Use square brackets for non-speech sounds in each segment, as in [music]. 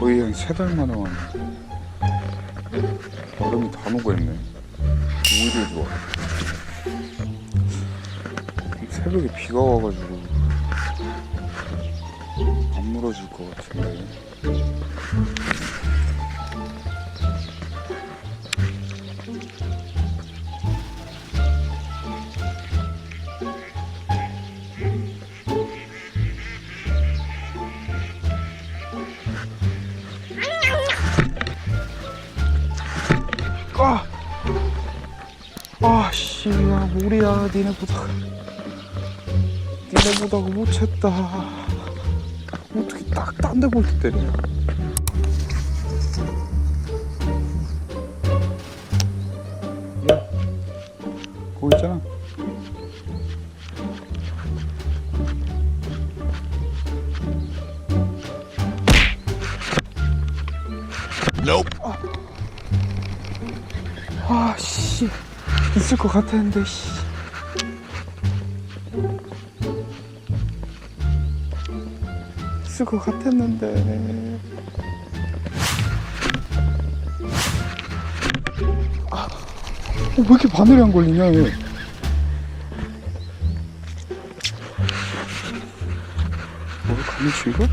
거의 한 세 달 만에 왔네. 얼음이 다 녹아있네. 오히려 좋아. 새벽에 비가 와가지고 안 물어질 것 같은데. 씨, 야, 우리야, 니네보다. 니네보다 못 챘다. 어떻게 딱 딴 데 볼 때 때리냐. 야, 거기 있잖아. 아, 있을 것 같았는데, 씨. 있을 것 같았는데. 아, 어, 왜 이렇게 바늘이 안 걸리냐, 얘. 뭐, 가미치인가?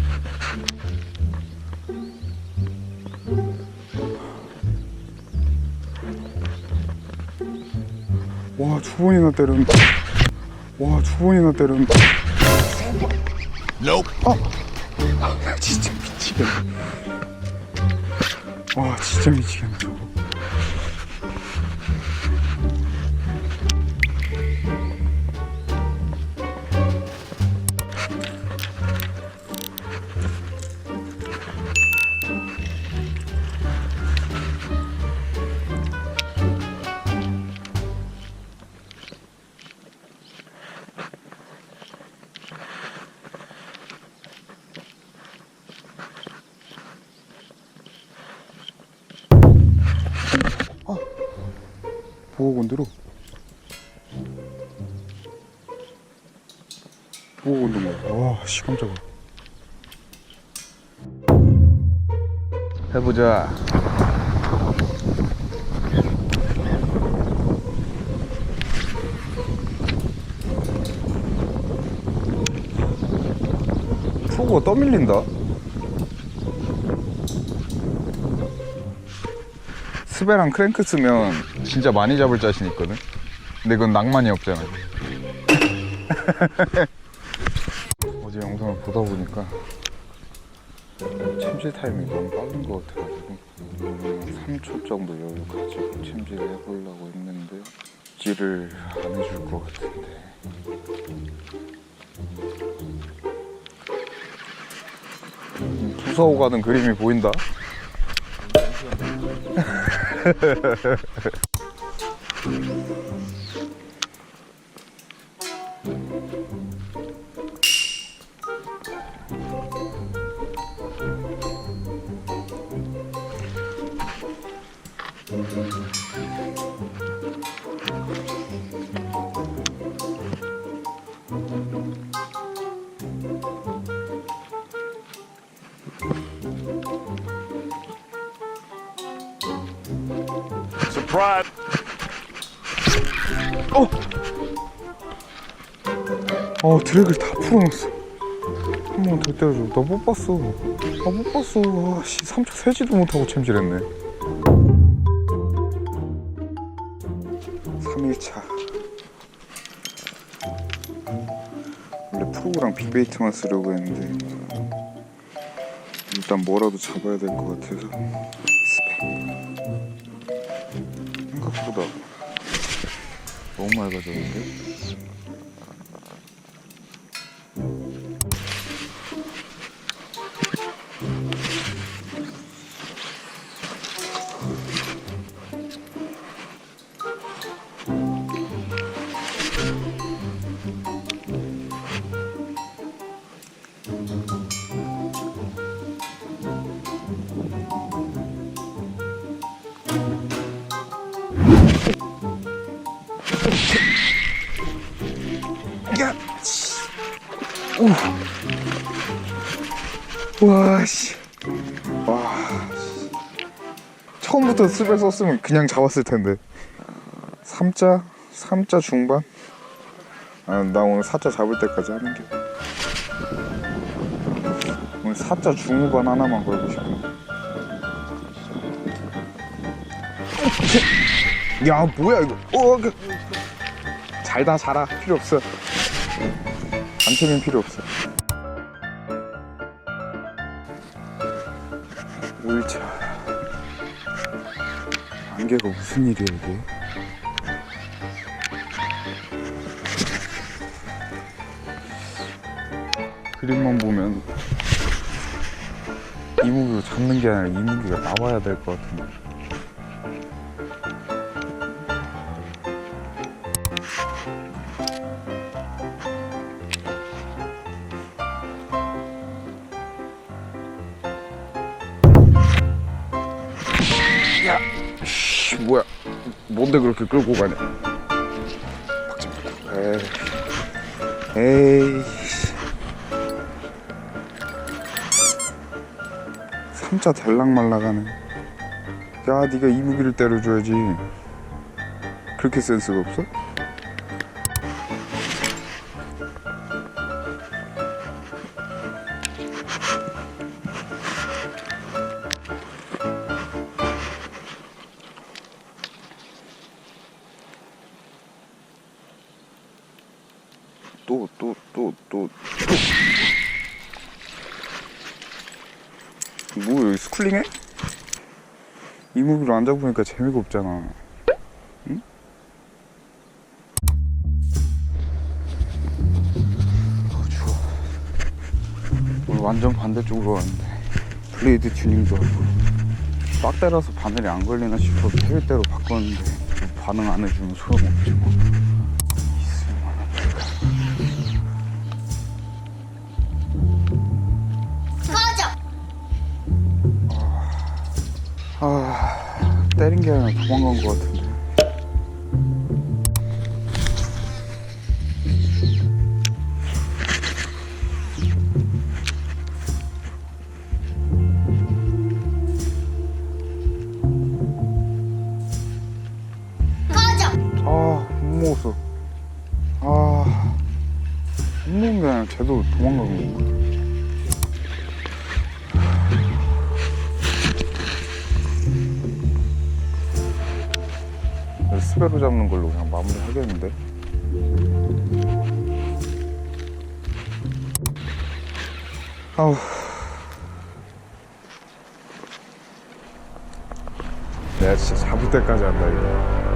와, 두 번이나 때린다. 와, 두 번이나 때린다. 아, 진짜 미치겠네. 와, 진짜 미치겠네, 보호건드로. 보호건드로. 와, 씨, 깜짝이야. 해보자. 프로가 떠밀린다. 스베랑 크랭크 쓰면 진짜 많이 잡을 자신 있거든. 근데 그건 낭만이 없잖아. [laughs] 어제 영상을 보다 보니까 챔질 타임이 너무 빠른 것 같아가지고 3초 정도 여유 가지고 챔질을 해보려고 했는데 찌를 안 해줄 것 같은데 무서워 가는 그림이 보인다. [laughs] Thank [laughs] [laughs] you. Surprise! 어? 드랙을 다 풀어놨어. 한 번 더 때려줘. 나 못 봤어. 아못 봤어. 아씨 3초 세지도 못하고 챔질했네. 3일차. 원래 프로그랑 빅베이트만 쓰려고 했는데 일단 뭐라도 잡아야 될 것 같아서 너무 맑아졌는데? 와, 씨. 와, 처음부터 스벨 썼으면 그냥 잡았을 텐데. 3자? 3자 중반? 아, 나 오늘 4자 잡을 때까지 하는 게. 오늘 4자 중후반 하나만 걸고 싶어. 야 뭐야 이거. 어, 그... 잘다 자라. 필요 없어 안테는 필요 없어 울자. 안개가 무슨 일이야 이게? 그림만 보면 이무기로 잡는 게 아니라 이무기가 나와야 될 것 같은데 야, 씨, 뭐야? 뭔데 그렇게 끌고 가냐? 에이, 에이. 삼자 될락말락하네. 야, 네가 이 무기를 때려줘야지. 그렇게 센스가 없어? 또, 또, 또. 뭐야, 여기 스쿨링해? 이 무기로 안 잡으니까 재미가 없잖아. 응? 아, 추워. 오늘 완전 반대쪽으로 왔는데, 블레이드 튜닝도 하고, 빡 때려서 바늘이 안 걸리나 싶어서 헬대로 바꿨는데, 반응 안 해주면 소용없지 뭐. 때린 게 아니라 도망간 것 같은데! 아못 먹었어. 아못 먹은 게 아니라 쟤도 도망간 거야 스베로 잡는 걸로 그냥 마무리 하겠는데? 아우. 내가 진짜 잡을 때까지 한다 이거